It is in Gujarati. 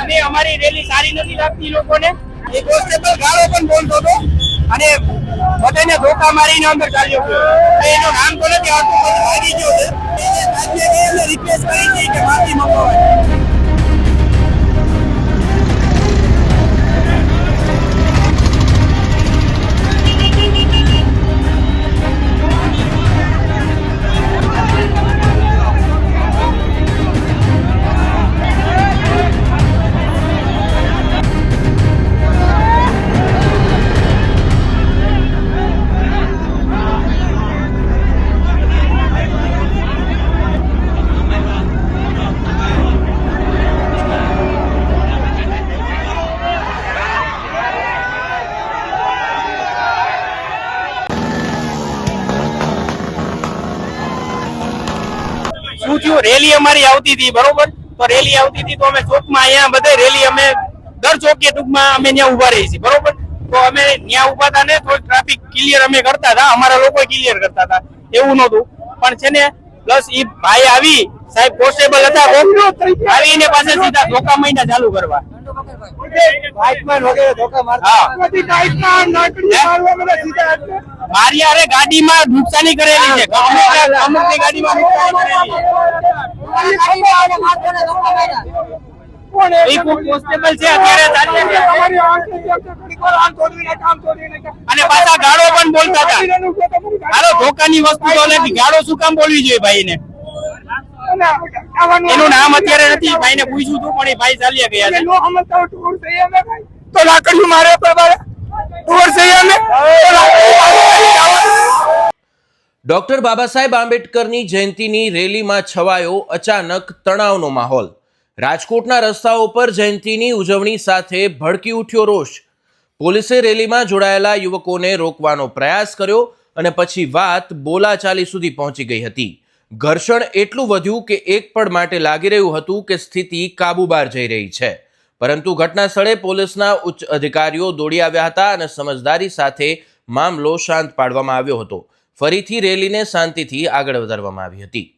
અને અમારી રેલી સારી નથી લાગતી લોકોને. એ કોન્સ્ટેબલ ગાળો પણ બોલતો હતો અને બધાને ધોકા મારીને અંદર ચાલ્યો ગયો. એનું નામ તો નથી આવતું ભાગી ગયો છે. રિક્વેસ્ટ કરી છે કે માફી મંગાવે શું થયું રેલી અમારી આવતી હતી, બરોબર? તો રેલી આવતી હતી, તો અમે ચોકમાં અહીંયા બધે રેલી અમે દર ચોકે ટૂંકમાં અમે ત્યાં ઊભા રહી છીએ, બરોબર? તો અમે ત્યાં ઊભા હતા ને, તો ટ્રાફિક ક્લિયર અમે કરતા હતા, અમારા લોકો ક્લિયર કરતા હતા, એવું નહોતું. પણ છે ને પ્લસ ઈ ભાઈ આવી સાહેબ કોન્સ્ટેબલ હતા આવીને પાસે સીધા ધોકા મહિના ચાલુ કરવા. મારી અરે ગાડીમાં નુકસાની કરેલી છે. અમુક ગાડીમાં નુકસાની અને પાછા ગાળો પણ બોલતા હતા. હાલો, ધોકાની વસ્તુ તો નથી. ગાળો શું કામ બોલવી જોઈએ ભાઈને? એનું નામ અત્યારે નથી. ભાઈને પૂછ્યું હતું પણ એ ભાઈ ચાલ્યા ગયા છે. તો લાકડીયું મારે પર ટુર ડોક્ટર બાબા સાહેબ આંબેડકરની જયંતીની રેલીમાં છવાયો અચાનક તણાવનો માહોલ. રાજકોટના રસ્તાઓ પર જયંતીની ઉજવણી સાથે ભડકી ઉઠ્યો રોષ. પોલીસે રેલીમાં જોડાયેલા યુવકોને રોકવાનો પ્રયાસ કર્યો. અને પછી વાત બોલાચાલી સુધી પહોંચી ગઈ હતી. ઘર્ષણ એટલું વધ્યું કે એક પળ માટે લાગી રહ્યું હતું કે સ્થિતિ કાબુ બહાર જઈ રહી છે. પરંતુ ઘટના સ્થળે પોલીસના ઉચ્ચ અધિકારીઓ દોડી આવ્યા હતા અને સમજદારી સાથે મામલો શાંત પાડવામાં આવ્યો હતો. ફરીથી રેલીને શાંતિથી આગળ વધારવામાં આવી હતી.